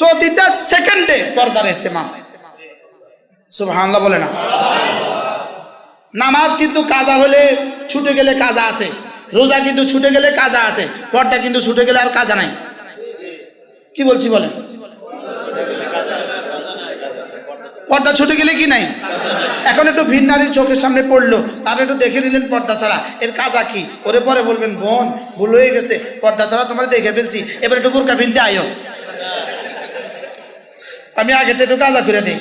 প্রতিটা সেকেন্ডে পর্দার এহতেমাম সুবহানাল্লাহ বলে না। নামাজ কিন্তু কাজা হলে ছুটে গেলে কাজা আছে, রোজা কিন্তু ছুটে গেলে কাজা আছে, পর্দা কিন্তু ছুটে গেলে আর কাজা নাই। কি বলছি বলেন? পর্দা ছুটে গেলে কি নাই? এখন একটু ভিন নারীর চোখের সামনে পড়ল, তার একটু দেখে নিলেন পর্দা ছাড়া। এর কাজা কি? ওরে পরে বলবেন, বোন, ভুল হয়ে গেছে, পর্দা ছাড়া তোমার দেখে ফেলছি। এবার একটু বোরকা ভিনতে আয়ো। আমি আগে তো একটু কাজা করে দিই।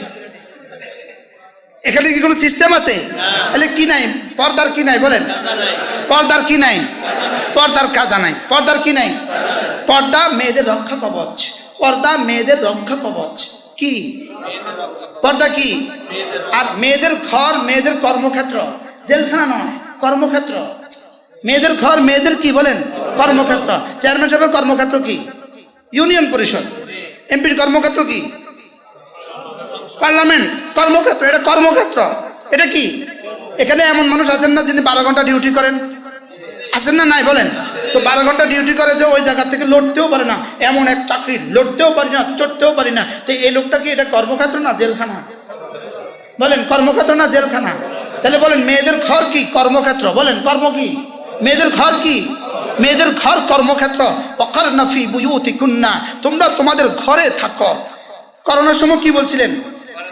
এখানে কি কোনো সিস্টেম আছে? তাহলে কি নাই? পর্দার কি নাই বলেন? পর্দার কি নাই? পর্দার কাজা নাই। পর্দার কি নাই? পর্দা মেয়েদের রক্ষা কবচ। পর্দা মেয়েদের রক্ষা কবচ। কি? পর্দা কি? আর মেয়েদের ঘর মেয়েদের কর্মক্ষেত্র। জেলখানা নয়, কর্মক্ষেত্র। মেয়েদের ঘর মেয়েদের কি বলেন? কর্মক্ষেত্র। চেয়ারম্যান সাহেবের কর্মক্ষেত্র কি? ইউনিয়ন পরিষদ। এমপির কর্মক্ষেত্র কি? পার্লামেন্ট, কর্মক্ষেত্র, এটা কর্মক্ষেত্র। এটা কি? এখানে এমন মানুষ আছেন না যিনি বারো ঘণ্টা ডিউটি করেন। আছেন না? নাই, বলেন। তো বারো ঘণ্টা ডিউটি করে যে ওই জায়গা থেকে লড়তেও পারে না। এমন এক চাকরি, লড়তেও পারি না, চড়তেও পারি না। তো এই লোকটা কি এটা কর্মক্ষেত্র না জেলখানা? বলেন, কর্মক্ষেত্র না জেলখানা? তাহলে বলেন, মেয়েদের ঘর কি? কর্মক্ষেত্র। বলেন, কর্ম কি? মেয়েদের ঘর কি? মেয়েদের ঘর কর্মক্ষেত্র। অকার নাফি বুয়ুতি কুন্না তোমরা তোমাদের ঘরে থাকো। করোনার সময় কি বলছিলেন?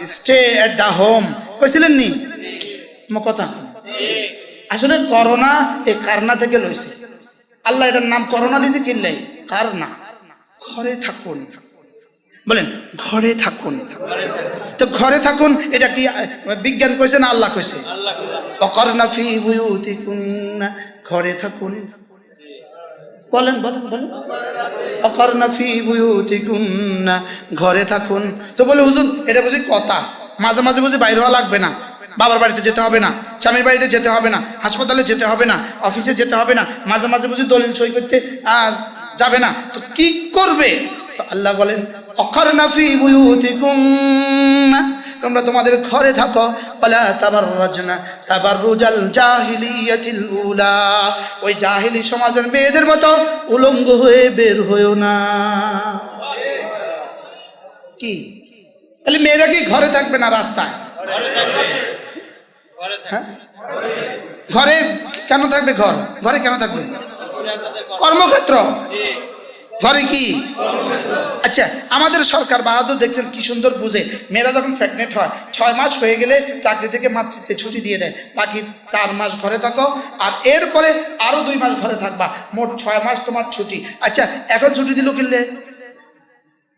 স্টে এট দ্য হোম কইছিলেন নি? কথা? আসলে করোনা এই কারনা থেকে লইছে। আল্লাহ এটার নাম করোনা দিয়েছে কিনলে কারনা। ঘরে থাকুন। বলেন ঘরে থাকুন। তো ঘরে থাকুন এটা কি বিজ্ঞান কইছে না আল্লাহ কইছে? অকরনা ফি বুয়ুতিকুন্না। ঘরে থাকুন। বলেন বলেন বলেন। অকরনা ফি বুয়ুতিকুন্না, ঘরে থাকুন। তো বলে, হুজুর, এটা বুঝি কথা। মাঝে মাঝে বুঝি বাইরে হওয়া লাগবে না। বাবার বাড়িতে যেতে হবে না, স্বামীর বাড়িতে যেতে হবে না, হাসপাতালে যেতে হবে না, অফিসে যেতে হবে না, মাঝে মাঝে বুঝি দলিল সই করতে যাবে না। তো কি করবে? আল্লাহ বলেন অকরনা ফি বুয়ুতিকুন্না, তোমরা তোমাদের ঘরে থাকো ওই জাহিলি সমাজের মেয়েদের মতো উলঙ্গ হয়ে বের হয়েও না। কি? তাহলে মেয়েরা কি ঘরে থাকবে না রাস্তায়? হ্যাঁ? ঘরে কেন থাকবে ঘর? ঘরে কেন থাকবে? কর্মক্ষেত্র? ঘরে কি? আচ্ছা আমাদের সরকার বাহাদুর দেখছেন কি সুন্দর বুঝে। মেয়েরা যখন প্রেগনেন্ট হয়, ছয় মাস হয়ে গেলে চাকরি থেকে মাতৃত্বে ছুটি দিয়ে দেয়। বাকি চার মাস ঘরে থাকো, আর এরপরে আরও দুই মাস ঘরে থাকবা। মোট ছয় মাস তোমার ছুটি। আচ্ছা এখন ছুটি দিল কিনলে?